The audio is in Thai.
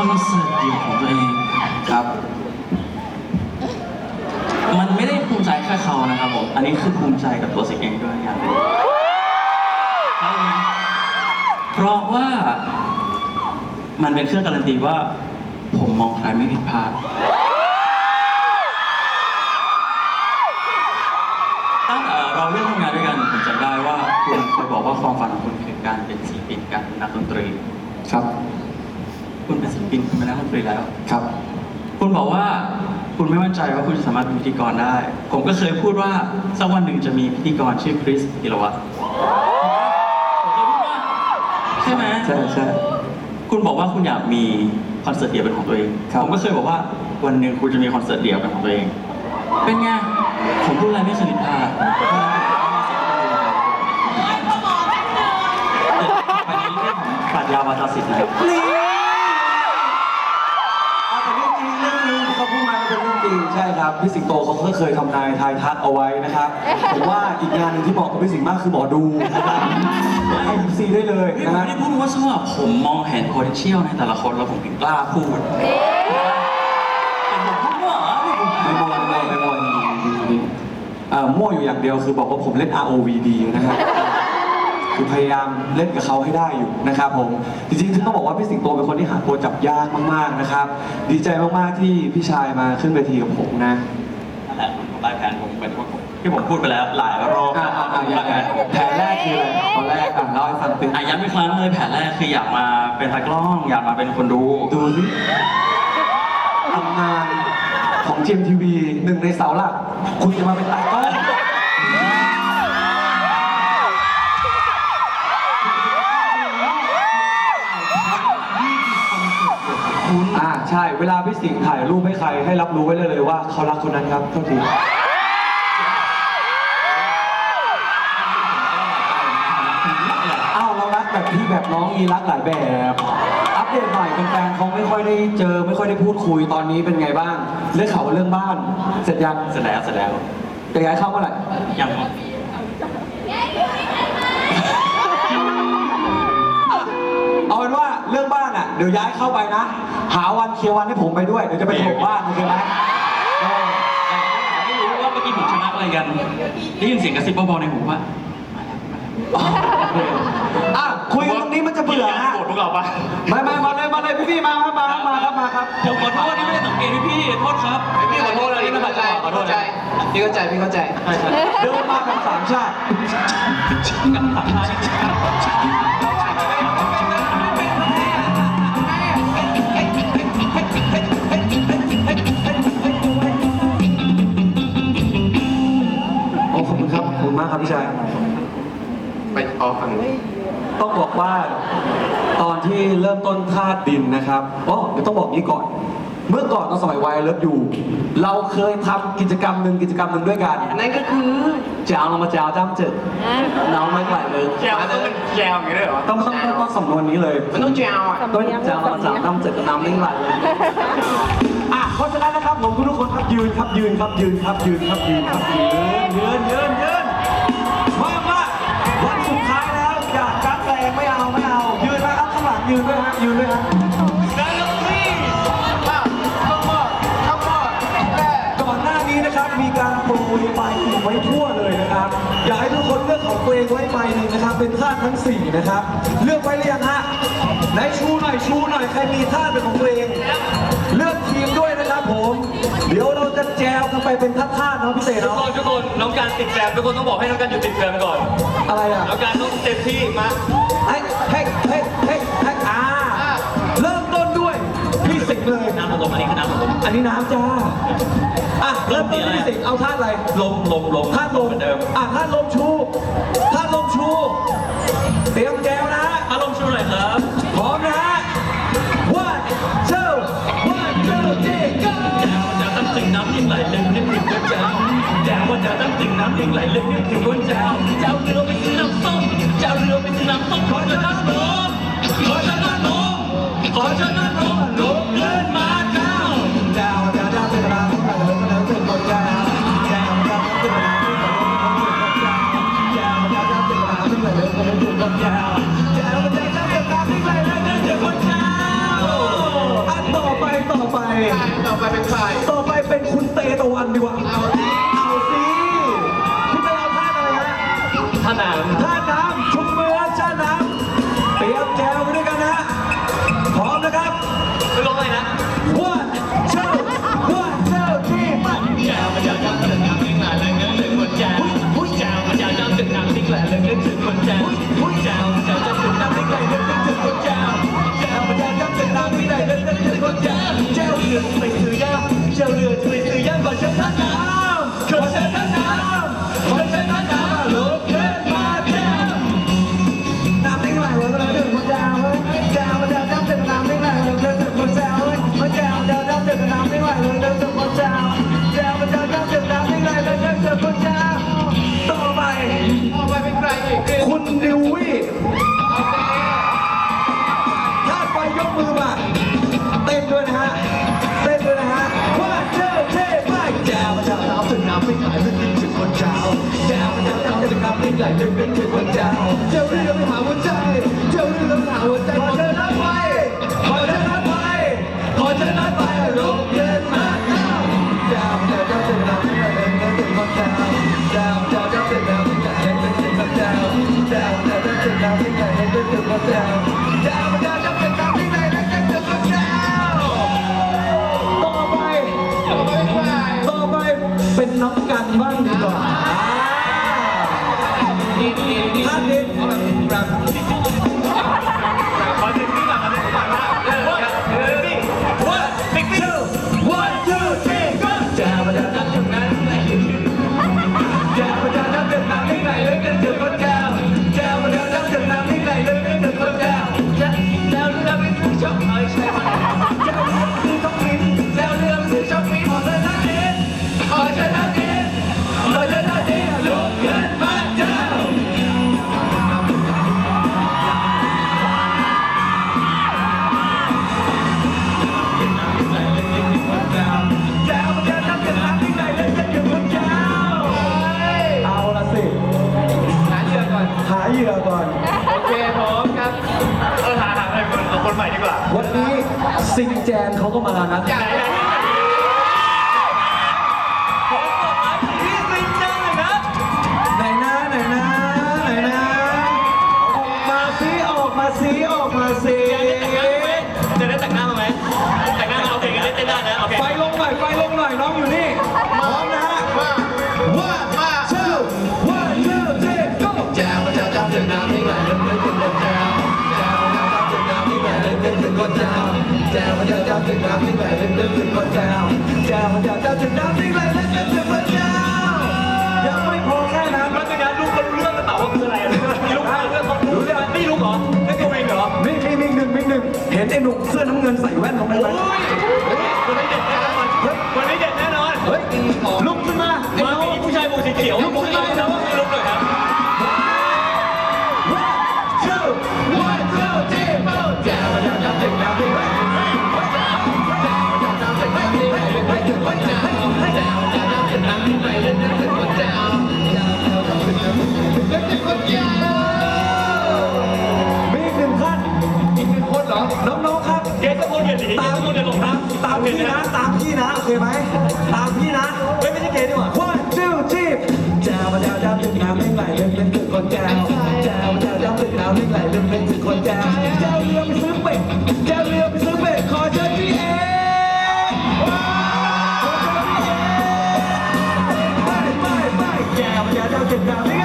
อนเสิร์ตเดี่ยวของตัวเองครับ มันไม่ได้ภูมิใจแค่เขานะครับผมอันนี้คือภูมิใจกับตัวสิงเองด้วยอย่างหนึงเพราะว่า มันเป็นเครื่องการันตีว่า ผมมองใครไม่ผิดพลาด ตั้งแต่เราเริ่มทำงานด้วยกันผมจำได้ว่าคุณเคยบอกว่าความฝันของคุณคือการเป็นศิลปินการเป็นนักดนตรี ครับ คุณ เป็นศิลปินคุณเป็นนักดนตรีแล้ว ครับ คุณบอกว่าคุณไม่มั่นใจว่าคุณจะสามารถเป็นพิธีกรได้ ผมก็เคยพูดว่าสักวันหนึ่งจะมีพิธีกรชื่อคริสกิรวัตรผมเคยพูดว่าใช่ไหมใช่ใช่คุณบอกว่าคุณอยากมีคอนเสิร์ตเดี่ยวเป็นของตัวเองครับผมก็เคยบอกว่าวันหนึ่งคุณจะมีคอนเสิร์ตเดี่ยวเป็นของตัวเอง เป็นไงผมพูดอะไรไม่เคยผิดพลาดไปในเรื่องของปรัชญาวาทศิลป์นะครับ ริงใช่ครับพี่สิงโตเขาก็เคยทำนายทายทักเอาไว้นะครับผมว่าอีกงานหนึ่งที่เหมาะกับพี่สิงห์มากคือหมอดูนะครับให้ซีได้เลยเฮ้ยผนะมฮะ ไม่ได้พูดว่าชอบผมมองเห็น potential ในแต่ละคนแล้วผมถึงกล้าพูดแต่ผมพูดว่าเหรอไม่มอยไม่มอยไม่มอยเอ่อมั่วอยู่อย่างเดียวคือบอกว่าผมเล่น ROV ดีนะครับ คือพยายามเล่นกับเขาให้ได้อยู่นะครับผมจริงๆต้องบอกว่าพี่สิงโตเป็นคนที่หาตัวจับยากมากๆนะครับ ดีใจมากๆที่พี่ชายมาขึ้นเวทีกับผมนะนั่นแหละผมลายแผนผมเป็นคนที่ผมพูดไปแล้วหลายรอบอ่าอ่าอ่าอย่างไรแผนแรกคืออะไรตอนแรกอะเล่าให้ฟังเป็นอะย้ำอีกครั้งเลยแผนแรกคืออยากมาเป็นตากล้อง อยากมาเป็นคนดูดูสิทำงานของ GMTV หนึ่งในเสาหลักคุณจะมาเป็นตากล้อง ใช่ เวลาพี่สิงห์ถ่ายรูปให้ใครให้รับรู้ไว้เลยเลยว่า เขารักคนนั้นครับโทษทีอ้าวเรารักแบบพี่แบบน้องมีรักหลายแบบ อัปเดตหน่อยแฟนๆเขาไม่ค่อยได้เจอ ไม่ค่อยได้พูดคุยตอนนี้เป็นไงบ้างเรื่องข่าวเรื่องบ้าน เสร็จยังแสดงแสดงจะย้ายเข้าเมื่อไหร่ ยังเอา เดี๋ยวย้ายเข้าไปนะ หาวันเคลียร์วันให้ผมไปด้วย เดี๋ยวจะไปถมบ้านโอเคไหมเออไม่รู้ว่าเมื่อกี้ผมชนะอะไรกัน ได้ยินเสียงกระซิบเบาๆในหูว่าอะคุยกันตรงนี้มันจะเบื่อฮะโกรธพวกเราปะมามามาเลยมาเลยพี่พี่ๆมามามามาครับมาครับผมขอโทษที่ไม่ได้สังเกตพี่พี่โทษครับพี่ขอโทษนะพี่เข้าใจขอโทษเข้าใจนะพี่เข้าใจพี่เข้าใจใช่ใช่เดินมากันสามชาติ ต้องบอกว่าตอนที่เริ่มต้นธาตุดินนะครับอ๋อเดี๋ยวต้องบอกนี้ก่อน เมื่อก่อนตอนสมัยวัยเลิฟอยู่ เราเคยทำกิจกรรมหนึ่งกิจกรรมหนึ่งด้วยกัน นั่นก็คือแจวเรามาแจวจ้ำเจ็ดน้องไม่ไหวเลยแจวต้องเป็นแจวอย่างนี้เลยเหรอต้องต้องต้องต้องสำนวนนี้เลยมันต้องแจวอะต้องแจวเรามาแจวจ้ำเจ็ดกับน้ำไม่ไหวเลยอะเพราะฉะนั้นนะครับผมทุกคนครับยืนครับยืนครับยืนครับยืนครับยืนครับยืนยืนยืนยืน อกของตัวเองไว้ไปหนึ่งนะครับ เป็นธาตุทั้งสี่นะครับ เลือกไว้หรือยังฮะไหนชูหน่อยชูหน่อยใครมีธาตุเป็นของตัวเอง เลือกทีมด้วยนะครับผม เดี๋ยวเราจะแจวกันไปเป็นธาตุธาตุเนาะพี่เต๋ทุกเนาะคนทุกคนน้องการติดแกรมทุกคนต้องบอกให้น้องการหยุดติดแกรมก่อนอะไรอะ น้องการต้องเต็มที่มาเฮ้ยเฮ้ยเฮ้ยเฮ้ยเฮ้ยอ่าเริ่มต้นด้วยพี่สิงห์เลย น้ำมันลมอันนี้คือน้ำมันลมอันนี้น้ำจ้า อะเริ่มต้นด้วยพี่สิงห์เอาธาตุอะไร ลมลมลมท่านลมเหมือนเดิม อะท่านลมชูท่านลมชู น่อยครับ พร้อมนะฮะ one two one two three go จะตั้งจึงน้ำยิ่งไหลลึกนึกถึงพระเจ้าแต่ว่าจะตั้งจึงน้ำยิ่งไหลลึกนึกถึงพระเจ้าเจ้าเรือไปซื้อน้ำส้มเจ้าเรือไปซื้อน้ำส้มขอเชิญท่านลมขอเชิญท่านลมขอเจ้านลมลมเลื่อน ต่อไปเป็นใครต่อไปเป็นคุณเตตะวันดีกว่าเอาสิเอาสิคุณจะเอาท่าอะไรฮะท่าหน้ำท่าหน้ ดิววี่ถ้าไปยกมือมาเต้นด้วยนะฮะ เต้นด้วยนะฮะว่าเท่เท่มากแจวมาจากน้ำถึน้ำไม่หายไม่อกินถึงคนเจ้าแจวมาจากน้ำถึงน้ำไม่ไหลจนเป็นถึงคนเจ้าจะเรียกไปหาว่า วันนี้ซิงแจนเขาก็มานะ ถึงำนิ่งเลยล่นกันถึเจ้ายังไม่พอแค่นั้นแล้วจะานลูกเขานรื่งรือเปล่าว่าคืออะไรลูกรู้เรื่งรู้เรื่องไม่รู้เหรอไม่เองเหรอนี่มีมิหนึ่งมิหนึ่งเห็นไอ้หนุ่มเสื้อน้ำเงินใส่ เคไหมตามพี่นะเฮ้ยไม่ใช่เก๋ดีกว่าว่าจิ้วจิ้บแจวมาแจวแจวตึกน้ำไม่ไหลเรื่เป็นตึกคนแจวแจวแจวแจวตึกน้ำไม่ไหลเรื่เป็นตึกคนแจวแจวเรือไปซื้อเป็ดแจวเรือไปซื้อเป็ดขอเชิญพี่เอขอเชิญพี่ไปไปไปแจวมาแจวแจวตึกน้ำไม่